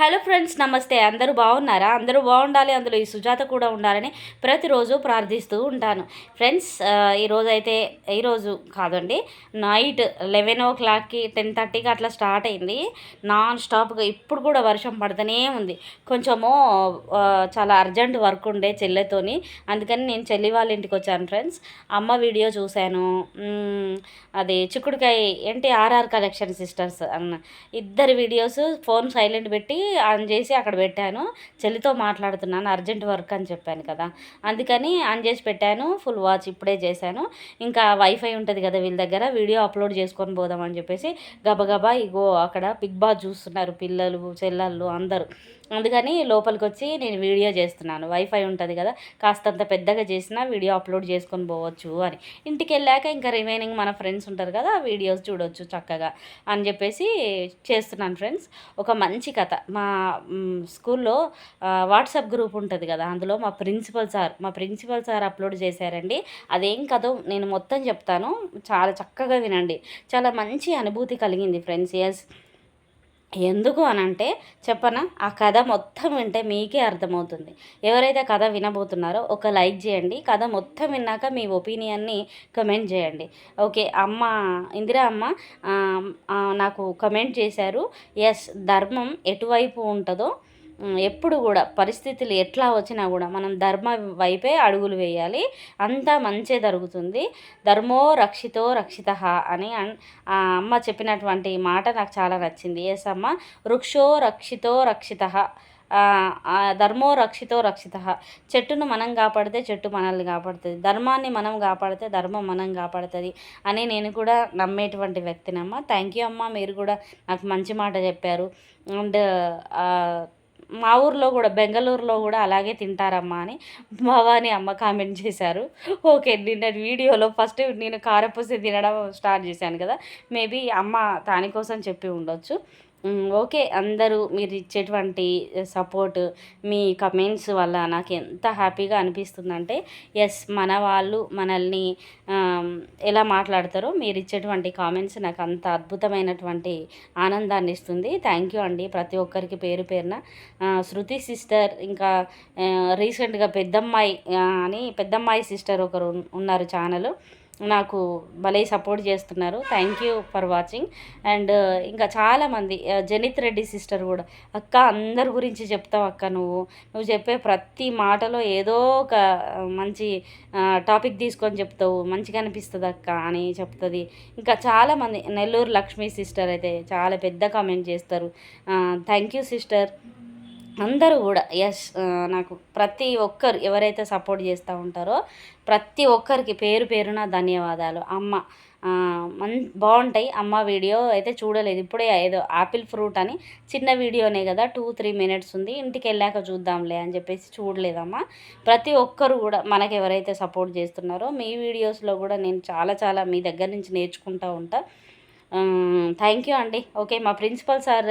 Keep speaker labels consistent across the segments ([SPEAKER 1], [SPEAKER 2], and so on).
[SPEAKER 1] Hello friends నమస్తే. అందరూ బాగున్నారా? అందరూ బాగుండాలి. అందులో ఈ సుజాత కూడా ఉండాలని ప్రతిరోజు ప్రార్థిస్తూ ఉంటాను. ఫ్రెండ్స్ ఈరోజు అయితే ఈరోజు కాదండి నైట్ లెవెన్ ఓ క్లాక్కి టెన్ థర్టీకి అట్లా స్టార్ట్ అయింది. నాన్ స్టాప్గా ఇప్పుడు కూడా వర్షం పడుతూనే ఉంది. కొంచెము చాలా అర్జెంట్ వర్క్ ఉండే చెల్లెతోని. అందుకని నేను చెల్లి వాళ్ళ ఇంటికి వచ్చాను ఫ్రెండ్స్. అమ్మ వీడియో చూశాను. అది చిక్కుడుకాయ ఏంటి ఆర్ఆర్ కలెక్షన్ సిస్టర్స్ అన్న ఇద్దరి వీడియోస్ ఫోన్ సైలెంట్ పెట్టి ఆన్ చేసి అక్కడ పెట్టాను. చెల్లితో మాట్లాడుతున్నాను అర్జెంట్ వర్క్ అని చెప్పాను కదా. అందుకని ఆన్ చేసి పెట్టాను ఫుల్ వాచ్ ఇప్పుడే చేశాను. ఇంకా వైఫై ఉంటుంది కదా వీళ్ళ దగ్గర వీడియో అప్లోడ్ చేసుకొని పోదామని చెప్పేసి గబగబా ఇగో అక్కడ బిగ్ బాస్ చూస్తున్నారు పిల్లలు చెల్లెళ్ళు అందరూ. అందుకని లోపలికి వచ్చి నేను వీడియో చేస్తున్నాను. వైఫై ఉంటుంది కదా కాస్తంత పెద్దగా చేసినా వీడియో అప్లోడ్ చేసుకొని పోవచ్చు అని. ఇంటికి వెళ్ళాక ఇంకా రిమైనింగ్ మన ఫ్రెండ్స్ ఉంటారు కదా వీడియోస్ చూడొచ్చు చక్కగా అని చెప్పేసి చేస్తున్నాను ఫ్రెండ్స్ ఒక మంచి కథ. మా స్కూల్లో వాట్సాప్ గ్రూప్ ఉంటుంది కదా అందులో మా ప్రిన్సిపల్ సార్ మా ప్రిన్సిపల్ సార్ అప్లోడ్ చేశారండి. అదేం కథ నేను మొత్తం చెప్తాను. చాలా చక్కగా వినండి. చాలా మంచి అనుభూతి కలిగింది ఫ్రెండ్స్ ఎస్ ఎందుకు అని అంటే చెప్పనా? ఆ కథ మొత్తం వింటే మీకే అర్థమవుతుంది. ఎవరైతే కథ వినబోతున్నారో ఒక లైక్ చేయండి. కథ మొత్తం విన్నాక మీ ఒపీనియన్ని కమెంట్ చేయండి. ఓకే అమ్మ ఇందిరా అమ్మ నాకు కమెంట్ చేశారు. ఎస్ ధర్మం ఎటువైపు ఉంటుందో ఎప్పుడు కూడా పరిస్థితులు ఎట్లా వచ్చినా కూడా మనం ధర్మ వైపే అడుగులు వేయాలి. అంతా మంచే జరుగుతుంది. ధర్మో రక్షితో రక్షిత అని అన్- ఆ అమ్మ చెప్పినటువంటి మాట నాకు చాలా నచ్చింది. ఎస్ అమ్మ వృక్షో రక్షితో రక్షిత. ధర్మో రక్షితో రక్షిత. చెట్టును మనం కాపాడితే చెట్టు మనల్ని కాపాడుతుంది. ధర్మాన్ని మనం కాపాడితే ధర్మం మనం కాపాడుతుంది అని నేను కూడా నమ్మేటువంటి వ్యక్తినమ్మ. థ్యాంక్ యూ అమ్మ. మీరు కూడా నాకు మంచి మాట చెప్పారు. అండ్ మా ఊర్లో కూడా బెంగళూరులో కూడా అలాగే తింటారమ్మా అని భవాని అమ్మ కామెంట్ చేశారు. ఓకే నిన్న వీడియోలో ఫస్ట్ నేను కారపూస తినడం స్టార్ట్ చేశాను కదా. మేబీ అమ్మ దానికోసం చెప్పి ఉండొచ్చు. ఓకే. అందరూ మీరు ఇచ్చేటువంటి సపోర్ట్ మీ కమెంట్స్ వల్ల నాకు ఎంత హ్యాపీగా అనిపిస్తుందంటే ఎస్ మన వాళ్ళు మనల్ని ఎలా మాట్లాడతారో మీరు ఇచ్చేటువంటి కామెంట్స్ నాకు అంత అద్భుతమైనటువంటి ఆనందాన్ని ఇస్తుంది. థ్యాంక్ యూ అండి ప్రతి ఒక్కరికి పేరు పేరున. శృతి సిస్టర్ ఇంకా రీసెంట్గా పెద్దమ్మాయి అని పెద్దమ్మాయి సిస్టర్ ఒకరు ఉన్నారు ఛానల్. నాకు భలే సపోర్ట్ చేస్తున్నారు. Thank you for watching and ఇంకా చాలామంది జనిత్ రెడ్డి సిస్టర్ కూడా అక్క అందరి గురించి చెప్తావు అక్క నువ్వు. నువ్వు చెప్పే ప్రతి మాటలో ఏదో ఒక uh, మంచి uh, టాపిక్ తీసుకొని చెప్తావు. మంచిగా అనిపిస్తుంది అక్క అని చెప్తుంది. ఇంకా చాలామంది నెల్లూరు లక్ష్మీ సిస్టర్ అయితే చాలా పెద్ద కామెంట్ చేస్తారు. థ్యాంక్ యూ సిస్టర్ అందరూ కూడా ఎస్ నాకు ప్రతి ఒక్కరు ఎవరైతే సపోర్ట్ చేస్తూ ఉంటారో ప్రతి ఒక్కరికి పేరు పేరున ధన్యవాదాలు. అమ్మ మన్ బాగుంటాయి. అమ్మ వీడియో అయితే చూడలేదు. ఇప్పుడే ఏదో ఆపిల్ ఫ్రూట్ అని చిన్న వీడియోనే కదా టూ త్రీ మినిట్స్ ఉంది. ఇంటికి వెళ్ళాక చూద్దాంలే అని చెప్పేసి చూడలేదమ్మా. ప్రతి ఒక్కరు కూడా మనకి ఎవరైతే సపోర్ట్ చేస్తున్నారో మీ వీడియోస్లో కూడా నేను చాలా చాలా మీ దగ్గర నుంచి నేర్చుకుంటూ ఉంటాను థ్యాంక్ యూ అండి. ఓకే మా ప్రిన్సిపల్ సార్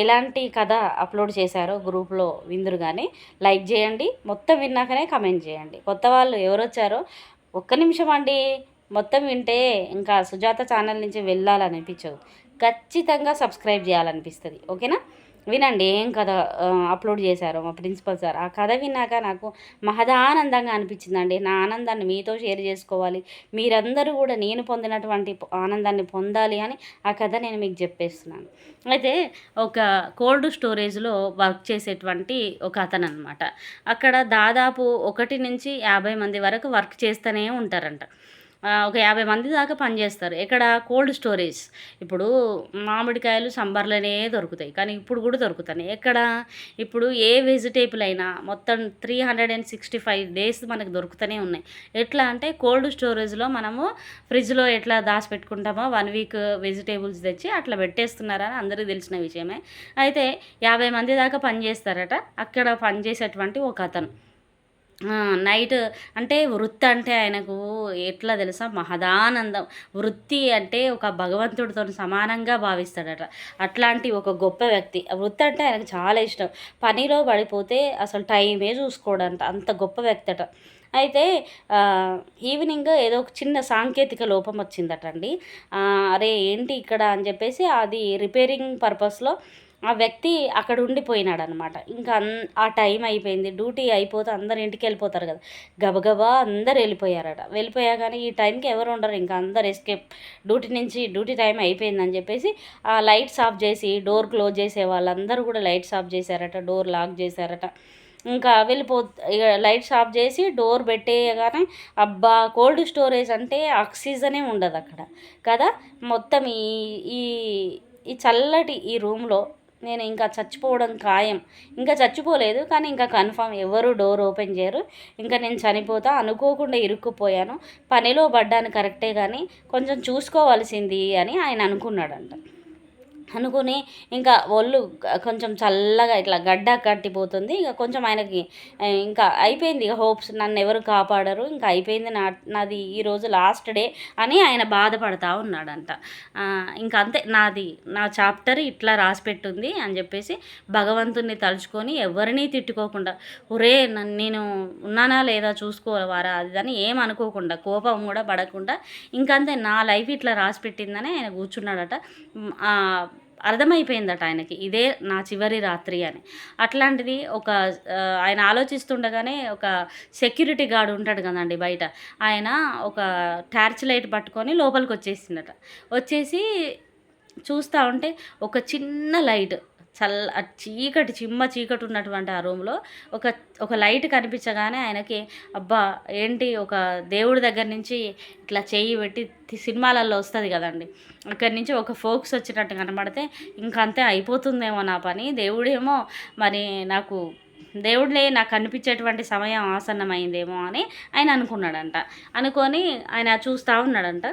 [SPEAKER 1] ఎలాంటి కథ అప్లోడ్ చేశారో గ్రూప్లో విందురు కానీ లైక్ చేయండి. మొత్తం విన్నాకనే కమెంట్ చేయండి. కొత్త వాళ్ళు ఎవరు వచ్చారో ఒక్క నిమిషం అండి. మొత్తం వింటే ఇంకా సుజాత ఛానల్ నుంచి వెళ్ళాలనిపించదు. ఖచ్చితంగా సబ్స్క్రైబ్ చేయాలనిపిస్తుంది. ఓకేనా వినండి ఏం కథ అప్లోడ్ చేశారు మా ప్రిన్సిపల్ సార్. ఆ కథ విన్నాక నాకు మహదానందంగా అనిపించిందండి. నా ఆనందాన్ని మీతో షేర్ చేసుకోవాలి. మీరందరూ కూడా నేను పొందినటువంటి ఆనందాన్ని పొందాలి అని ఆ కథ నేను మీకు చెప్పేస్తున్నాను. అయితే ఒక కోల్డ్ స్టోరేజ్లో వర్క్ చేసేటువంటి ఒక అతను అనమాట అక్కడ దాదాపు ఒకటి నుంచి యాభై మంది వరకు వర్క్ చేస్తూనే ఉంటారంట. ఒక యాభై మంది దాకా పనిచేస్తారు. ఇక్కడ కోల్డ్ స్టోరేజ్. ఇప్పుడు మామిడికాయలు సంబర్లోనే దొరుకుతాయి. కానీ ఇప్పుడు కూడా దొరుకుతున్నాయి ఎక్కడ? ఇప్పుడు ఏ వెజిటేబుల్ అయినా మొత్తం three hundred and sixty five days మనకు దొరుకుతూనే ఉన్నాయి. ఎట్లా అంటే కోల్డ్ స్టోరేజ్లో మనము ఫ్రిడ్జ్లో ఎట్లా దాచి పెట్టుకుంటామో వన్ వీక్ వెజిటేబుల్స్ తెచ్చి అట్లా పెట్టేస్తున్నారని అందరికీ తెలిసిన విషయమే. అయితే యాభై మంది దాకా పనిచేస్తారట. అక్కడ పనిచేసేటువంటి ఒక అతను. నైట్ అంటే వృత్తి అంటే ఆయనకు ఎట్లా తెలుసా? మహదానందం. వృత్తి అంటే ఒక భగవంతుడితో సమానంగా భావిస్తాడట. అట్లాంటి ఒక గొప్ప వ్యక్తి. వృత్తి అంటే ఆయనకు చాలా ఇష్టం. పనిలో పడిపోతే అసలు టైమే చూసుకోడంట. అంత గొప్ప వ్యక్తి అట అయితే ఈవినింగ్ ఏదో ఒక చిన్న సాంకేతిక లోపం వచ్చిందట అండి అరే ఏంటి ఇక్కడ అని చెప్పేసి అది రిపేరింగ్ పర్పస్లో ఆ వ్యక్తి అక్కడ ఉండిపోయినాడు అనమాట ఇంకా అన్- ఆ టైం అయిపోయింది. డ్యూటీ అయిపోతే అందరు ఇంటికి వెళ్ళిపోతారు కదా. గబగబా అందరు వెళ్ళిపోయారట. వెళ్ళిపోయాగానే ఈ టైంకి ఎవరు ఉండరు. ఇంకా అందరు ఎస్కేప్ డ్యూటీ నుంచి డ్యూటీ టైం అయిపోయిందని చెప్పేసి ఆ లైట్స్ ఆఫ్ చేసి డోర్ క్లోజ్ చేసే వాళ్ళందరూ కూడా లైట్స్ ఆఫ్ చేశారట. డోర్ లాక్ చేశారట. ఇంకా వెళ్ళిపో ఇక లైట్స్ ఆఫ్ చేసి డోర్ పెట్టేయగానే అబ్బా కోల్డ్ స్టోరేజ్ అంటే ఆక్సిజనే ఉండదు అక్కడ. కదా? మొత్తం ఈ ఈ ఈ చల్లటి ఈ రూమ్లో నేను ఇంకా చచ్చిపోవడం ఖాయం. ఇంకా చచ్చిపోలేదు కానీ ఇంకా కన్ఫామ్ ఎవరు డోర్ ఓపెన్ చేయరు. ఇంకా నేను చనిపోతా అనుకోకుండా ఇరుక్కుపోయాను. పనిలో పడ్డాను కరెక్టే కానీ కొంచెం చూసుకోవాల్సింది అని ఆయన అనుకున్నాడంట. అనుకుని ఇంకా ఒళ్ళు కొంచెం చల్లగా ఇట్లా గడ్డ కట్టిపోతుంది. ఇక కొంచెం ఆయనకి ఇంకా అయిపోయింది. ఇక హోప్స్ నన్ను ఎవరు కాపాడరు. ఇంకా అయిపోయింది నా నాది ఈరోజు లాస్ట్ డే అని ఆయన బాధపడతా ఉన్నాడంట. ఇంకా అంతే. నాది నా చాప్టర్ ఇట్లా రాసి పెట్టుంది అని చెప్పేసి భగవంతుని తలుచుకొని ఎవరిని తిట్టుకోకుండా ఒరే నన్ను నేను ఉన్నానా లేదా చూసుకోవారా అది అని ఏం అనుకోకుండా కోపం కూడా పడకుండా ఇంకంతే. నా లైఫ్ ఇట్లా రాసి పెట్టిందని ఆయన కూర్చున్నాడట. అర్థమైపోయిందట ఆయనకి ఇదే నా చివరి రాత్రి అని. అట్లాంటిది ఒక ఆయన ఆలోచిస్తుండగానే ఒక సెక్యూరిటీ గార్డ్ ఉంటాడు కదండి బయట ఆయన ఒక టార్చ్ లైట్ పట్టుకొని లోపలికి వచ్చేసిందట. వచ్చేసి చూస్తూ ఉంటే ఒక చిన్న లైట్ చల్ల చీకటి చిమ్మ చీకటి ఉన్నటువంటి ఆ రూమ్లో ఒక ఒక లైట్ కనిపించగానే ఆయనకి అబ్బా ఏంటి ఒక దేవుడి దగ్గర నుంచి ఇట్లా చేయి పెట్టి సినిమాలలో వస్తుంది కదండి. అక్కడి నుంచి ఒక ఫోక్స్ వచ్చినట్టు కనబడితే ఇంకంతే అయిపోతుందేమో నా పని. దేవుడేమో మరి నాకు దేవుడిలే నాకు కనిపించేటువంటి సమయం ఆసన్నమైందేమో అని ఆయన అనుకున్నాడంట. అనుకొని ఆయన చూస్తూ ఉన్నాడంట.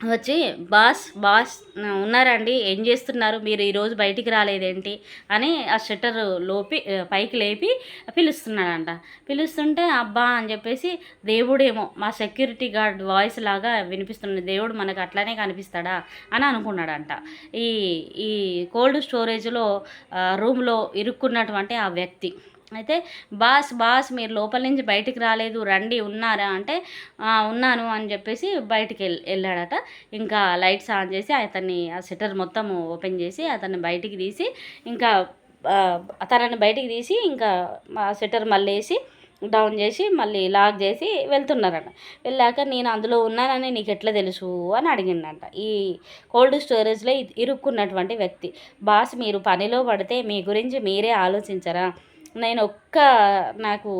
[SPEAKER 1] వచ్చి బాస్ బాస్ ఉన్నారండి ఏం చేస్తున్నారు? మీరు ఈరోజు బయటికి రాలేదేంటి? అని ఆ షట్టర్ లోపి పైకి లేపి పిలుస్తున్నాడంట. పిలుస్తుంటే అబ్బా అని చెప్పేసి దేవుడేమో మా సెక్యూరిటీ గార్డ్ వాయిస్ లాగా వినిపిస్తుంది. దేవుడు మనకు అట్లానే కనిపిస్తాడా? అని అనుకున్నాడంట. ఈ ఈ కోల్డ్ స్టోరేజ్లో రూమ్లో ఇరుక్కున్నటువంటి ఆ వ్యక్తి. అయితే బాస్ బాస్ మీరు లోపల నుంచి బయటికి రాలేదు రండి ఉన్నారా అంటే ఉన్నాను అని చెప్పేసి బయటికి వెళ్ళి వెళ్ళాడట. ఇంకా లైట్స్ ఆన్ చేసి అతన్ని ఆ షట్టర్ మొత్తం ఓపెన్ చేసి అతన్ని బయటికి తీసి ఇంకా తనని బయటికి తీసి ఇంకా ఆ షట్టర్ మళ్ళీ వేసి డౌన్ చేసి మళ్ళీ లాక్ చేసి వెళ్తున్నారట. వెళ్ళాక నేను అందులో ఉన్నానని నీకు ఎట్లా తెలుసు? అని అడిగిందంట. ఈ కోల్డ్ స్టోరేజ్లో ఇరుక్కున్నటువంటి వ్యక్తి. బాస్ మీరు పనిలో పడితే మీ గురించి మీరే ఆలోచించరా? నేను ఒక్క నాకు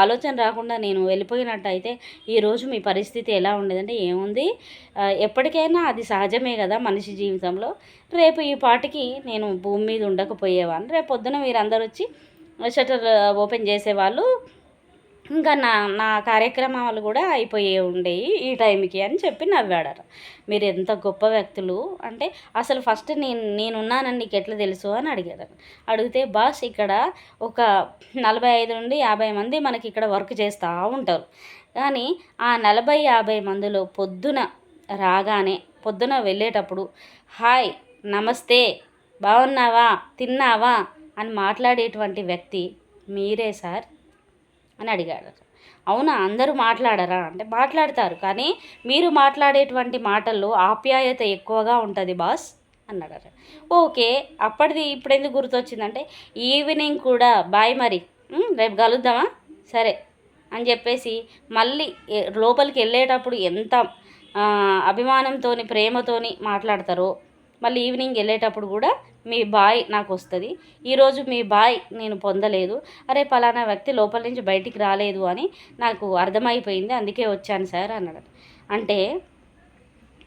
[SPEAKER 1] ఆలోచన రాకుండా నేను వెళ్ళిపోయినట్టయితే ఈరోజు మీ పరిస్థితి ఎలా ఉండేదంటే ఏముంది? ఎప్పటికైనా అది సహజమే కదా మనిషి జీవితంలో. రేపు ఈ పాటికి నేను భూమి మీద ఉండకపోయేవాను రేపు పొద్దున మీరందరూ వచ్చి షట్టర్ ఓపెన్ చేసేవాళ్ళు. ఇంకా నా నా కార్యక్రమాలు కూడా అయిపోయే ఉండేవి ఈ టైంకి అని చెప్పి నవ్వాడారు మీరు ఎంత గొప్ప వ్యక్తులు అంటే అసలు ఫస్ట్ నేను నేనున్నానని నీకు ఎట్లా తెలుసు అని అడిగాడు. అడిగితే బాస్ ఇక్కడ ఒక నలభై ఐదు నుండి యాభై మంది మనకి ఇక్కడ వర్క్ చేస్తూ ఉంటారు. కానీ ఆ నలభై యాభై మందిలో పొద్దున రాగానే పొద్దున వెళ్ళేటప్పుడు హాయ్ నమస్తే బాగున్నావా తిన్నావా? అని మాట్లాడేటువంటి వ్యక్తి మీరే సార్. అని అడిగాడు అవునా అందరూ మాట్లాడరా? అంటే మాట్లాడతారు కానీ మీరు మాట్లాడేటువంటి మాటల్లో ఆప్యాయత ఎక్కువగా ఉంటుంది బాస్ అన్నాడట ఓకే అప్పటిది ఇప్పుడు ఎందుకు గుర్తొచ్చిందంటే ఈవినింగ్ కూడా బాయ్ మరి రేపు కలుద్దామా? సరే అని చెప్పేసి మళ్ళీ లోపలికి వెళ్ళేటప్పుడు ఎంత అభిమానంతో అభిమానంతోని ప్రేమతోని మాట్లాడతారో మళ్ళీ ఈవినింగ్ వెళ్ళేటప్పుడు కూడా మీ బాయ్ నాకు వస్తుంది. ఈరోజు మీ బాయ్ నేను పొందలేదు. అరే పలానా వ్యక్తి లోపల నుంచి బయటికి రాలేదు అని నాకు అర్థమైపోయింది. అందుకే వచ్చాను సార్ అన్నాడు. అంటే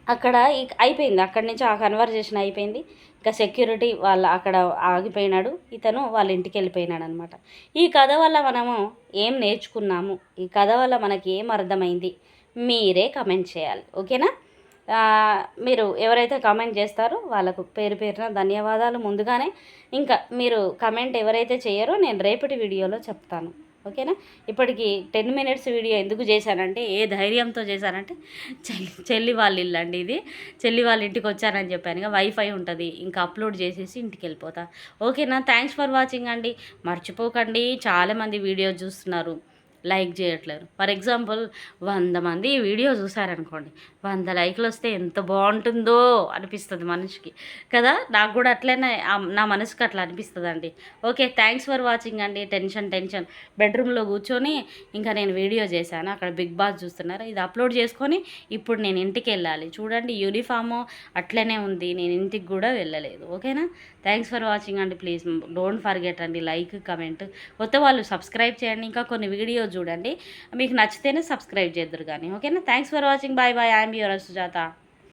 [SPEAKER 1] అక్కడ ఇక అయిపోయింది. అక్కడి నుంచి ఆ కన్వర్జేషన్ అయిపోయింది. ఇంకా సెక్యూరిటీ వాళ్ళ అక్కడ ఆగిపోయినాడు. ఇతను వాళ్ళ ఇంటికి వెళ్ళిపోయినాడు అనమాట ఈ కథ వల్ల మనము ఏం నేర్చుకున్నాము? ఈ కథ వల్ల మనకి ఏం అర్థమైంది? మీరే కమెంట్ చేయాలి. ఓకేనా? మీరు ఎవరైతే కామెంట్ చేస్తారో వాళ్ళకు పేరు పేరున ధన్యవాదాలు. ముందుగానే ఇంకా మీరు కమెంట్ ఎవరైతే చేయరో నేను రేపటి వీడియోలో చెప్తాను. ఓకేనా? ఇప్పటికి టెన్ మినిట్స్ వీడియో ఎందుకు చేశానంటే ఏ ధైర్యంతో చేశానంటే చెల్లి చెల్లి వాళ్ళ ఇల్లు అండి ఇది. చెల్లి వాళ్ళ ఇంటికి వచ్చానని చెప్పాను ఇక వైఫై ఉంటుంది ఇంకా అప్లోడ్ చేసేసి ఇంటికి వెళ్ళిపోతా. ఓకేనా? థ్యాంక్స్ ఫర్ వాచింగ్ అండి. మర్చిపోకండి చాలామంది వీడియో చూస్తున్నారు. లైక్ చేయట్లేరు. ఫర్ ఎగ్జాంపుల్ వంద మంది ఈ వీడియో చూసారనుకోండి వంద లైక్లు వస్తే ఎంత బాగుంటుందో అనిపిస్తుంది మనిషికి. కదా? నాకు కూడా అట్లనే నా మనసుకి అట్లా అనిపిస్తుంది అండి ఓకే థ్యాంక్స్ ఫర్ వాచింగ్ అండి. టెన్షన్ టెన్షన్ బెడ్రూమ్లో కూర్చొని ఇంకా నేను వీడియో చేశాను. అక్కడ బిగ్ బాస్ చూస్తున్నారు. ఇది అప్లోడ్ చేసుకొని ఇప్పుడు నేను ఇంటికి వెళ్ళాలి. చూడండి యూనిఫాము అట్లనే ఉంది. నేను ఇంటికి కూడా వెళ్ళలేదు. ఓకేనా? థ్యాంక్స్ ఫర్ వాచింగ్ అండి. ప్లీజ్ డోంట్ ఫర్గెట్ అండి. లైక్ కమెంట్ కొత్త వాళ్ళు సబ్స్క్రైబ్ చేయండి. ఇంకా కొన్ని వీడియోస్ చూడండి. మీకు నచ్చితేనే సబ్స్క్రైబ్ చేద్దరు కానీ. ఓకేనా? Thanks for watching bye bye I your Sujatha